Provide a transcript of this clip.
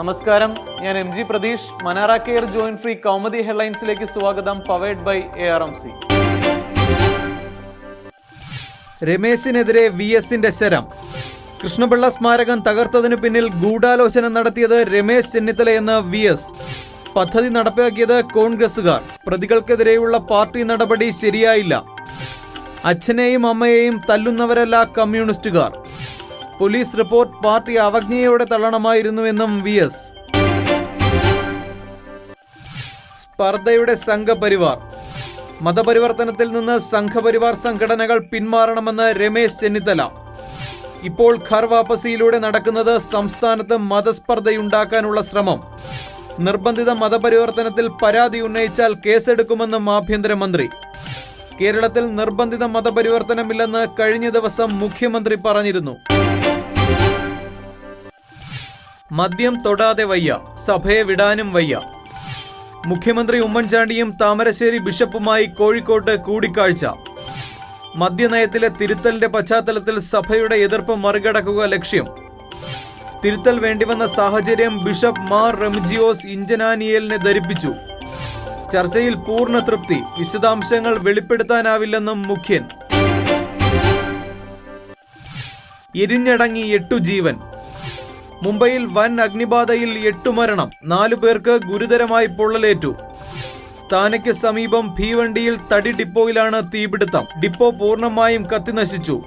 നമസ്കാരം. ഞാൻ M G Pratheesh. മനാറ കെയർ ജോയിൻ ഫ്രീ കൗമുദി ഹെഡ്ലൈൻസിലേക്ക് സ്വാഗതം. Powered by A R M C രമേശിനെതിരെ V എസിന്റെ ശരം. കൃഷ്ണപിള്ള സ്മാരകം തകർത്തതിനു പിന്നിൽ ഗൂഢാലോചന നടത്തിയത് രമേശ് ചെന്നിത്തലയെന്ന് വി എസ് പദ്ധതി നടപ്പാക്കിയത് കോൺഗ്രസുകാർ പ്രതികൾക്കെതിരെയുള്ള പാർട്ടി നടപടി ശരിയായില്ല. അച്ഛനെയും അമ്മയെയും തല്ലുന്നവരല്ല കമ്മ്യൂണിസ്റ്റുകാർ. പോലീസ് റിപ്പോർട്ട് പാർട്ടി അവജ്ഞയോടെ തള്ളണമായിരുന്നുവെന്നും വി എസ്. സ്പർദ്ധയുടെ സംഘപരിവാർ. മതപരിവർത്തനത്തിൽ നിന്ന് സംഘപരിവാർ സംഘടനകൾ പിന്മാറണമെന്ന് രമേശ് ചെന്നിത്തല. ഇപ്പോൾ ഖർ വാപ്പസിയിലൂടെ നടക്കുന്നത് സംസ്ഥാനത്ത് മതസ്പർദ്ധയുണ്ടാക്കാനുള്ള ശ്രമം. നിർബന്ധിത മതപരിവർത്തനത്തിൽ പരാതി ഉന്നയിച്ചാൽ കേസെടുക്കുമെന്നും ആഭ്യന്തരമന്ത്രി. കേരളത്തിൽ നിർബന്ധിത മതപരിവർത്തനമില്ലെന്ന് കഴിഞ്ഞ ദിവസം മുഖ്യമന്ത്രി പറഞ്ഞിരുന്നു. മദ്യം തൊടാതെ വയ്യ സഭയെ വിടാനും വയ്യ. മുഖ്യമന്ത്രി ഉമ്മൻചാണ്ടിയും താമരശ്ശേരി ബിഷപ്പുമായി കോഴിക്കോട്ട് കൂടിക്കാഴ്ച. മദ്യനയത്തിലെ തിരുത്തലിന്റെ പശ്ചാത്തലത്തിൽ സഭയുടെ എതിർപ്പ് മറികടക്കുക ലക്ഷ്യം. തിരുത്തൽ വേണ്ടിവന്ന സാഹചര്യം ബിഷപ്പ് മാർ റെംജിയോസ് ഇഞ്ചനാനിയലിനെ ധരിപ്പിച്ചു. ചർച്ചയിൽ പൂർണ തൃപ്തി വിശദാംശങ്ങൾ വെളിപ്പെടുത്താനാവില്ലെന്നും മുഖ്യൻ. എരിഞ്ഞടങ്ങി എട്ടു ജീവൻ. മുംബൈയിൽ വൻ അഗ്നിബാധയിൽ എട്ടു മരണം നാലു പേർക്ക് ഗുരുതരമായി പൊള്ളലേറ്റു. താനയ്ക്ക് സമീപം ഭീവണ്ടിയിൽ തടി ഡിപ്പോയിലാണ് തീപിടുത്തം. ഡിപ്പോ പൂർണമായും കത്തിനശിച്ചു.